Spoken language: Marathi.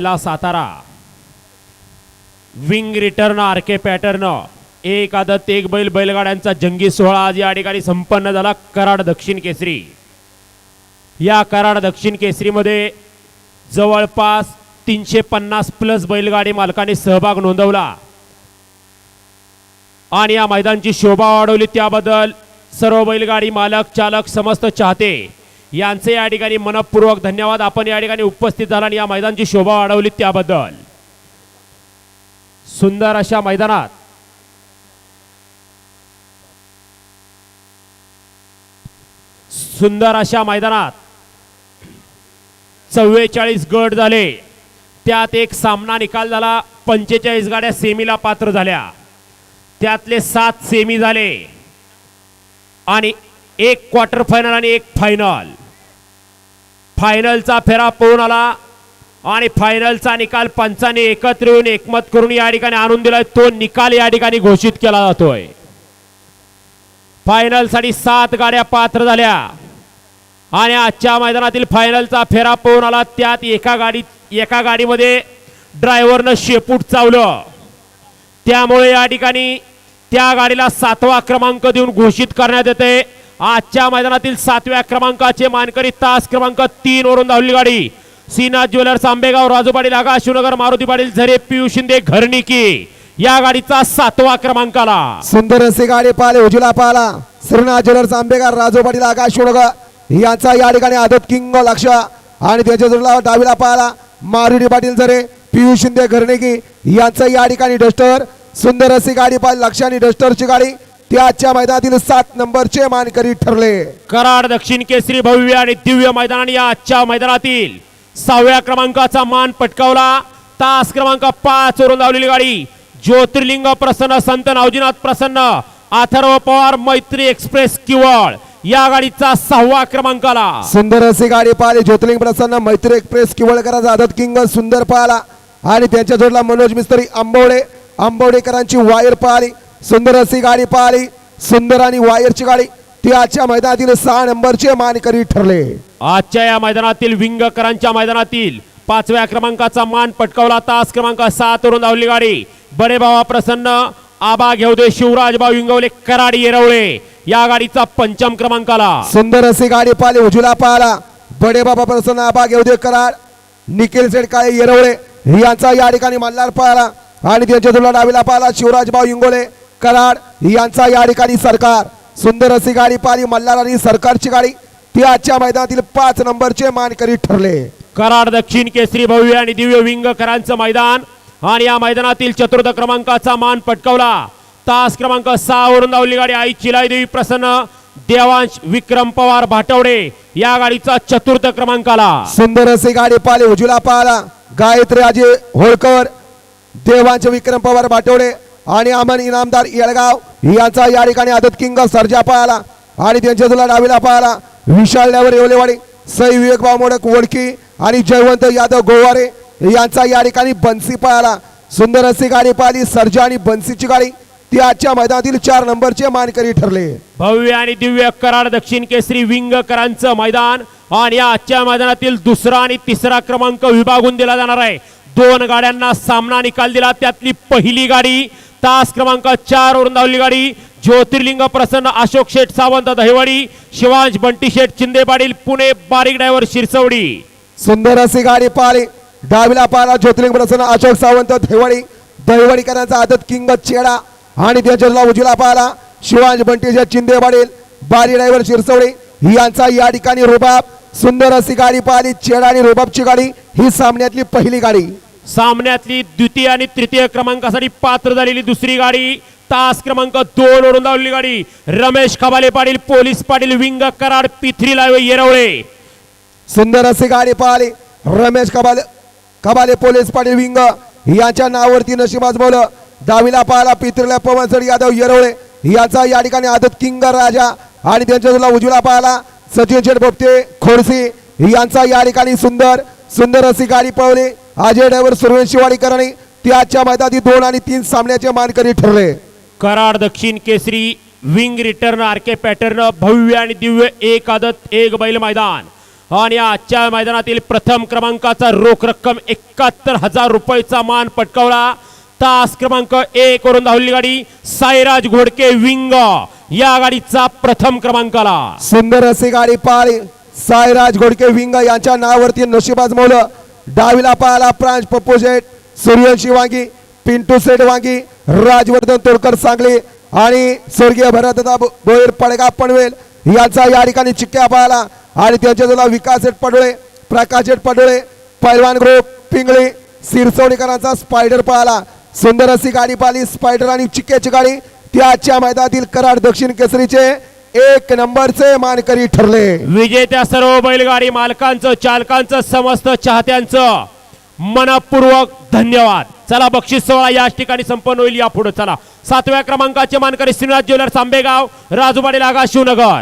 ला Satara. Wing return RK pattern एक आदत एक बैल बैलगाड्यांचा जंगी सोहळा आज या ठिकाणी संपन्न झाला. कराड दक्षिण केसरी. या कराड दक्षिण केसरीमध्ये जवळपास तीनशे पन्नास प्लस बैलगाडी मालकाने सहभाग नोंदवला. आणि या मैदानची शोभा वाढवली. त्याबद्दल सर्व बैलगाडी मालक चालक समस्त चाहते यांचे या ठिकाणी मनपूर्वक धन्यवाद. आपण या ठिकाणी उपस्थित झाला आणि या मैदानची शोभा वाढवली त्याबद्दल. सुंदर अशा मैदानात. सुंदर अशा मैदानात चव्वेचाळीस गट झाले. त्यात एक सामना निकाल झाला. पंचेचाळीस गाड्या सेमीला पात्र झाल्या. त्यातले सात सेमी झाले. आणि एक क्वार्टर फायनल आणि एक फायनल फायनलचा फेरा पळून आला. आणि फायनलचा निकाल पंचाने एकत्र येऊन एकमत करून या ठिकाणी आणून दिलाय. तो निकाल या ठिकाणी घोषित केला जातोय. फायनलसाठी सात गाड्या पात्र झाल्या. आणि आजच्या मैदानातील फायनलचा फेरा पळून आला. त्यात एका गाडीत एका गाडीमध्ये ड्रायव्हरनं शेपूट चावलं. त्यामुळे या ठिकाणी त्या गाडीला सातवा क्रमांक देऊन घोषित करण्यात येते आजच्या मैदानातील सातव्या क्रमांकाचे मानकरी तास क्रमांक तीन वरून धावली गाडी. सीना ज्वेलर्स आंबेगाव राजूपाडी लागा शिवनगर मारुती पाटील झरे पियुष शिंदे घरणिकी. या गाडीचा सातवा क्रमांक आला सुंदर असे गाडी पाहिले उजला पाहिला. श्रीनाथ ज्वेलर्स आंबेगाव राजू पाटील आकाश शिवनगर. यांचा या ठिकाणी आदत किंग लक्ष. आणि त्याच्या जोडला डावीला पाहिला मारुती पाटील झरे पियुष शिंदे घरनेगी यांचा या ठिकाणी डस्टर. सुंदर अशी गाडी पाहिली लक्ष आणि डस्टरची गाडी. त्याच्या मैदानातील सात नंबरचे मानकरी ठरले. कराड दक्षिण केसरी भव्य आणि दिव्य मैदानाने या आजच्या मैदानातील सहाव्या क्रमांकाचा मान पटकावला. तास क्रमांक पाच वरून धावलेली गाडी ज्योतिर्लिंग प्रसन्न संत नावजीनाथ प्रसन्न अथर्व पवार मैत्री एक्सप्रेस किवळ या गाडीचा सहावा क्रमांक आला सुंदर अशी गाडी पाहिली ज्योतिर्लिंग प्रसन्न मैत्री एक्सप्रेस किवळकरांचा आदत किंग सुंदर पाहला. आणि त्यांच्या जोडला मनोज मिस्त्री आंबवडे आंबवडेकरांची वायर पाहिली. सुंदर अशी गाडी पाहिली सुंदर आणि वायरची गाडी. ती आजच्या मैदानातील सहा नंबरचे मानकरी ठरले. आजच्या या मैदानातील विंगकरांच्या मैदानातील पाचव्या क्रमांकाचा मान पटकावला तास क्रमांक सात वरून धावली गाडी. बडे बाबा प्रसन्न आबा घेवदे शिवराज भाऊ विंगवले कराडी येरवळे या गाडीचा पंचम क्रमांक आला सुंदर अशी गाडी पाहिली उजला पाहला बडे बाबा प्रसन्न आबा घेवदे कराड. निखिल सेठ काळे येरवळे. यांचा या ठिकाणी मल्हार पाहला. आणि त्यांच्या तुला डावीला पाहला शिवराज भाऊ इंगोले कराड यांचा या ठिकाणी सरकार. सुंदर अशी गाडी पाहिली मल्हार आणि सरकारची गाडी. ती आजच्या मैदानातील पाच नंबरचे मानकरी ठरले. कराड दक्षिण केसरी भव्य आणि दिव्य विंगकरांचं मैदान. आणि या मैदानातील चतुर्थ क्रमांकाचा मान पटकावला. तास क्रमांक सहा वरून धावली गाडी. आई चिलाईदेवी प्रसन्न देवांश विक्रम पवार भाटवडे या गाडीचा चतुर्थ क्रमांक आला. सुंदर अशी गाडी पाहिली उजला पाहला. गायत्री अजय होळकर देवांचे विक्रम पवार बाटवडे आणि अमन इनामदार येळगाव यांचा या ठिकाणी आदत किंग सर्जा पळाला आणि त्यांच्या तुला डावीला पाहला विशाळल्यावर येवलेवाडी सई विवेक मोडक वडकी आणि जयवंत यादव गोवारे यांचा या ठिकाणी बन्सी पळाला सुंदर अशी गाडी पाहिली सर्जा आणि बन्सीची गाडी. ती आजच्या मैदानातील चार नंबरचे मानकरी ठरले. भव्य आणि दिव्य कराड दक्षिण केसरी विंगकरांचं मैदान. आणि या आजच्या मैदानातील दुसरा आणि तिसरा क्रमांक विभागून दिला जाणार आहे. दोन गाड्यांना सामना निकाल दिला त्यातली पहिली गाडी तास क्रमांक चार वरून धावली गाडी. ज्योतिर्लिंग प्रसन्न अशोक शेठ सावंत दहिवाडी. शिवांश बंटी शेठ चिंदे पाटील पुणे बारीक ड्रायव्हर शिरसवडी. सुंदर अशी गाडी पाळी. डावीला पाहिला ज्योतिर्लिंग प्रसन्न अशोक सावंत दहिवाडी. दहिवडीकरांचा आदत किंग चेडा. आणि त्याच्या उजला पाहिला बंटी बंटीच्या चिंदे पाटील बारी ड्रायव्हर शिरसवडी. यांचा या ठिकाणी रुबाब. सुंदर अशी गाडी पाहिली चेडा आणि रुबाबची गाडी. ही सामन्यातली पहिली गाडी. सामन्यातली द्वितीय आणि तृतीय क्रमांकासाठी पात्र झालेली दुसरी गाडी तास क्रमांक दोन वरून धावलेली गाडी रमेश खबाले पाटील पोलीस पाटील विंग कराड पिथरी लावे येरवळे. सुंदर अशी गाडी पाहिली रमेश कबाले कबाले पोलीस पाटील विंग यांच्या नावावरती नशीब आजमवलं. दहावीला पाहिला पितृला पवनसड यादव येरवळे. याचा या ठिकाणी आदत किंग राजा आणि त्यांच्या उजवीला पाहिला सचिन शेठ बोपते खोडसी. यांचा या ठिकाणी सुंदर सुंदर अशी गाडी पळवली. अजय ड्रायव्हर सुरवेशिवाडीकरांनी ती आजच्या मैदानात दोन आणि तीन सामन्याचे मानकरी ठरले. Karad Dakshin Kesari Wing return R K pattern भव्य आणि दिव्य एक आदत एक बैल मैदान. आणि आजच्या मैदानातील प्रथम क्रमांकाचा रोख रक्कम एकाहत्तर हजार रुपयाचा मान पटकावला. तास क्रमांक एक वरून धावली गाडी साईराज घोडके विंग. या गाडीचा प्रथम क्रमांकाला. सुंदर अशी गाडी पाळी साईराज घोडके विंग यांच्या नावावरती नशिबाज मौलं. डावीला पाहायला प्रांश पप्पू शेठ सूर्यवंशी वांगी पिंटू सेठ वांगी राजवर्धन तोडकर सांगली आणि स्वर्गीय भरतदा बोईर पडगा पनवेल यांचा या ठिकाणी चिक्क्या पाहायला आणि त्यांच्या विकास शेठ पडोळे प्रकाश शेठ पडोळे पैलवान ग्रुप पिंगळी सिरसवणीकरांचा स्पायडर पाहिला. सुंदर अशी गाडी पाहिली स्पायडर आणि चिक्क्याची गाडी. त्याच्या मैदानातील कराड दक्षिण केसरीचे एक नंबरचे मानकरी ठरले. विजेत्या सर्व बैलगाडी मालकांचं चालकांचं समस्त चाहत्यांचं मनपूर्वक धन्यवाद. चला बक्षीस सोहळा याच ठिकाणी संपन्न होईल. या पुढे चला. सातव्या क्रमांकाचे मानकरी श्रीनाथ ज्वेलर्स आंबेगाव राजूबाडी लागा शिवनगर.